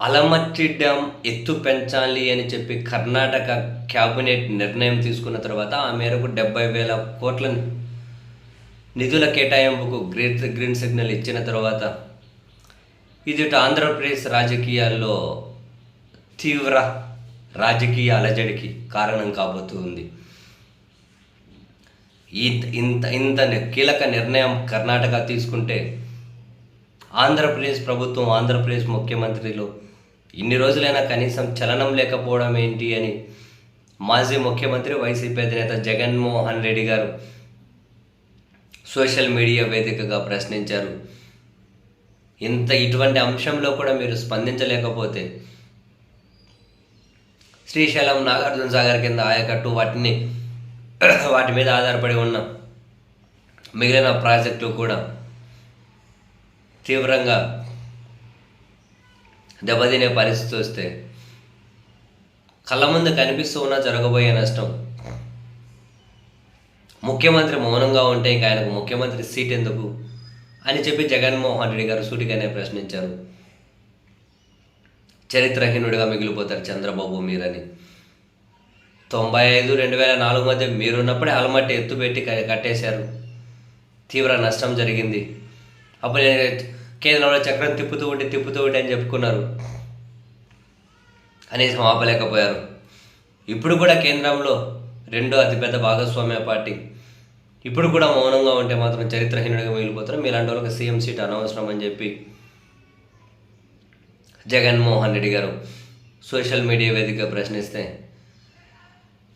Almatti dam ఎత్తు పెంచాలి అని చెప్పి కర్ణాటక క్యాబినెట్ నిర్ణయం తీసుకున్న తర్వాత ఆ మేరకు డెబ్బై వేల కోట్ల నిధుల కేటాయింపుకు గ్రీన్ గ్రీన్ సిగ్నల్ ఇచ్చిన తర్వాత ఇది ఆంధ్రప్రదేశ్ రాజకీయాల్లో తీవ్ర రాజకీయ అలజడికి కారణం కాబోతుంది ఇంత ఇంత ఇంత కీలక నిర్ణయం కర్ణాటక తీసుకుంటే ఆంధ్రప్రదేశ్ ప్రభుత్వం ఆంధ్రప్రదేశ్ ముఖ్యమంత్రిలో ఇన్ని రోజులైనా కనీసం చలనం లేకపోవడం ఏంటి అని మాజీ ముఖ్యమంత్రి వైసీపీ అధినేత జగన్మోహన్ రెడ్డి గారు సోషల్ మీడియా వేదికగా ప్రశ్నించారు. ఇంత ఇటువంటి అంశంలో కూడా మీరు స్పందించలేకపోతే శ్రీశైలం నాగార్జున సాగర్ కింద ఆయకట్టు వాటిని వాటి మీద ఆధారపడి ఉన్న మిగిలిన ప్రాజెక్టులు కూడా తీవ్రంగా దెబ్బతినే పరిస్థితి వస్తే కళ్ళ ముందు కనిపిస్తూ ఉన్న జరగబోయే నష్టం. ముఖ్యమంత్రి మౌనంగా ఉంటే ఇంకా ఆయనకు ముఖ్యమంత్రి సీట్ ఎందుకు? అని చెప్పి జగన్మోహన్ రెడ్డి గారు సూటిగానే ప్రశ్నించారు. చరిత్రహీనుడిగా మిగిలిపోతారు చంద్రబాబు మీరని. తొంభై ఐదు రెండు వేల నాలుగు మధ్య మీరున్నప్పుడే అలమట్టి ఎత్తుపెట్టి కట్టేశారు. తీవ్ర నష్టం జరిగింది. అప్పుడు నేను కేంద్రంలో చక్రం తిప్పుతూ ఉంటే తిప్పుతూ ఉంటే అని చెప్పుకున్నారు. అనేసి ఆపలేకపోయారు. ఇప్పుడు కూడా కేంద్రంలో రెండో అతిపెద్ద భాగస్వామ్య పార్టీ. ఇప్పుడు కూడా మౌనంగా ఉంటే మాత్రం చరిత్రహీనుడిగా మిగిలిపోతారు. మీలాంటి వాళ్ళకి సీఎం సీట్ అనవసరం అని చెప్పి జగన్మోహన్ రెడ్డి గారు సోషల్ మీడియా వేదికగా ప్రశ్నిస్తే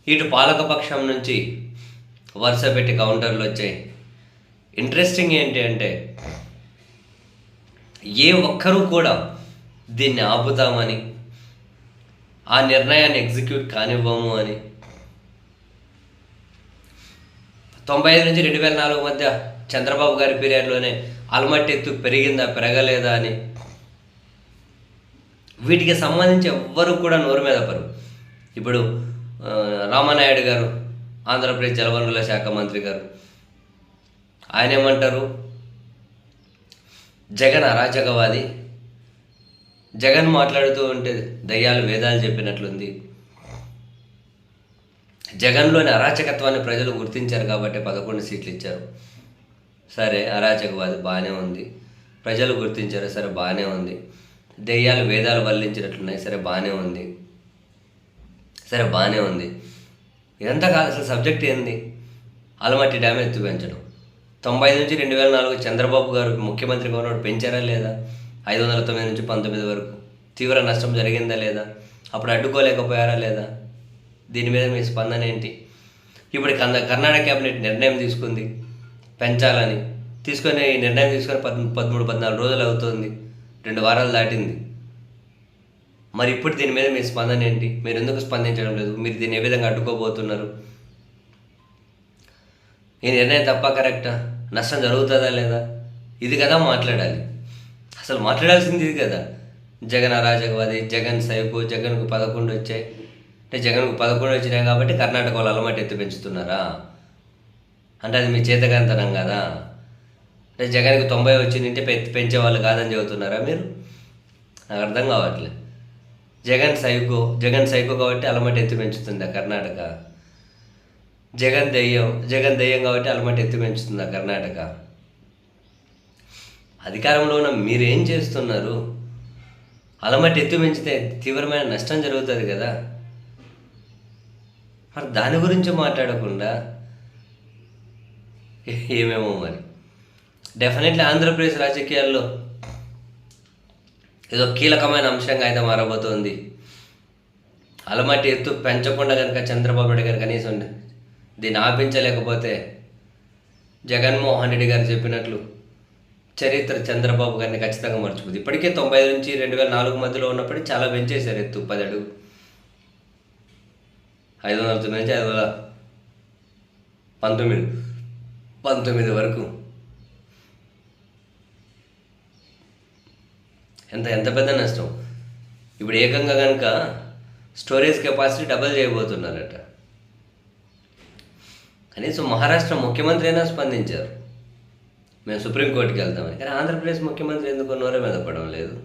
ఇటు పాలకపక్షం నుంచి వరుస పెట్టి కౌంటర్లు వచ్చాయి. ఇంట్రెస్టింగ్ ఏంటి అంటే ఏ ఒక్కరూ కూడా దీన్ని ఆపుతామని ఆ నిర్ణయాన్ని ఎగ్జిక్యూట్ కానివ్వము అని. తొంభై ఐదు నుంచి రెండు వేల నాలుగు మధ్య చంద్రబాబు గారి పీరియడ్లోనే అలమట్టి ఎత్తు పెరిగిందా పెరగలేదా అని. వీటికి సంబంధించి ఎవ్వరు కూడా నోరు మీద పరు ఇప్పుడు రామానాయుడు గారు ఆంధ్రప్రదేశ్ జలవనరుల శాఖ మంత్రి గారు. ఆయన ఏమంటారు జగన్ అరాచకవాది జగన్ మాట్లాడుతూ ఉంటే దయ్యాలు వేదాలు చెప్పినట్లుంది. జగన్లోని అరాచకత్వాన్ని ప్రజలు గుర్తించారు కాబట్టి పదకొండు సీట్లు ఇచ్చారు సరే అరాచకవాది బాగానే ఉంది. ప్రజలు గుర్తించారు సరే బాగానే ఉంది. దెయ్యాలు వేదాలు వల్లించినట్లున్నాయి సరే బాగానే ఉంది. సరే బాగానే ఉంది. ఇదంతా కాదు అసలు సబ్జెక్ట్ ఏంది? అలమట్టి డ్యామ్ ఎత్తు పెంచడం తొంభై నుంచి రెండు వేల నాలుగు చంద్రబాబు గారు ముఖ్యమంత్రిగా ఉన్నప్పుడు పెంచారా లేదా? ఐదు వందల తొమ్మిది నుంచి పంతొమ్మిది వరకు తీవ్ర నష్టం జరిగిందా లేదా? అప్పుడు అడ్డుకోలేకపోయారా లేదా? దీని మీద మీ స్పందన ఏంటి? ఇప్పుడు కంద కర్ణాటక క్యాబినెట్ నిర్ణయం తీసుకుంది. పెంచాలని. తీసుకొని ఈ నిర్ణయం తీసుకొని పద్ పదమూడు పద్నాలుగు రోజులు అవుతుంది. రెండు వారాలు దాటింది. మరి ఇప్పుడు దీని మీద మీ స్పందన ఏంటి? మీరు ఎందుకు స్పందించడం లేదు? మీరు దీన్ని ఏ విధంగా అడ్డుకోబోతున్నారు? ఈ నిర్ణయం తప్ప కరెక్టా? నష్టం జరుగుతుందా లేదా? ఇది కదా మాట్లాడాలి. అసలు మాట్లాడాల్సింది ఇది కదా. జగన్ అరాజకవాది జగన్ సైపు జగన్కు పదకొండు వచ్చాయి. అంటే జగన్కు పదకొండు వచ్చినాయి కాబట్టి కర్ణాటక వాళ్ళు అలమటి ఎత్తి పెంచుతున్నారా? అంటే అది మీ చేతకంతనం కదా? అంటే జగన్కి తొంభై వచ్చింది అంటే పె పెంచేవాళ్ళు కాదని చెబుతున్నారా మీరు? నాకు అర్థం కావట్లేదు జగన్ సైకో జగన్ సైకో కాబట్టి అలమటి ఎత్తి పెంచుతుందా కర్ణాటక? జగన్ దెయ్యం జగన్ దెయ్యం కాబట్టి అలమట ఎత్తి పెంచుతుందా కర్ణాటక. అధికారంలో ఉన్న మీరేం చేస్తున్నారు? అలమట ఎత్తు పెంచితే తీవ్రమైన నష్టం జరుగుతుంది కదా. మరి దాని గురించి మాట్లాడకుండా ఏమేమో మరి. డెఫినెట్లీ ఆంధ్రప్రదేశ్ రాజకీయాల్లో ఏదో కీలకమైన అంశంగా అయితే మారబోతోంది. అలమటి ఎత్తు పెంచకుండా కనుక చంద్రబాబు నాయుడు గారు కనీసం దీన్ని ఆపించలేకపోతే జగన్మోహన్ రెడ్డి గారు చెప్పినట్లు చరిత్ర చంద్రబాబు గారిని ఖచ్చితంగా మర్చిపోతుంది ఇప్పటికే తొంభై ఐదు నుంచి రెండు వేల నాలుగు మధ్యలో ఉన్నప్పటికీ చాలా పెంచేశారు ఎత్తు పది అడుగు ఐదు వందల తొమ్మిది నుంచి ఐదు వందల పంతొమ్మిది. పంతొమ్మిది వరకు. ఎంత ఎంత పెద్ద నష్టం? ఇప్పుడు ఏకంగా కనుక స్టోరేజ్ కెపాసిటీ డబల్ చేయబోతున్నారట. కనీసం మహారాష్ట్ర ముఖ్యమంత్రి అయినా స్పందించారు. మేము సుప్రీంకోర్టుకి వెళ్తామని. కానీ ఆంధ్రప్రదేశ్ ముఖ్యమంత్రి ఎందుకు నోరే మీద పడడం లేదు?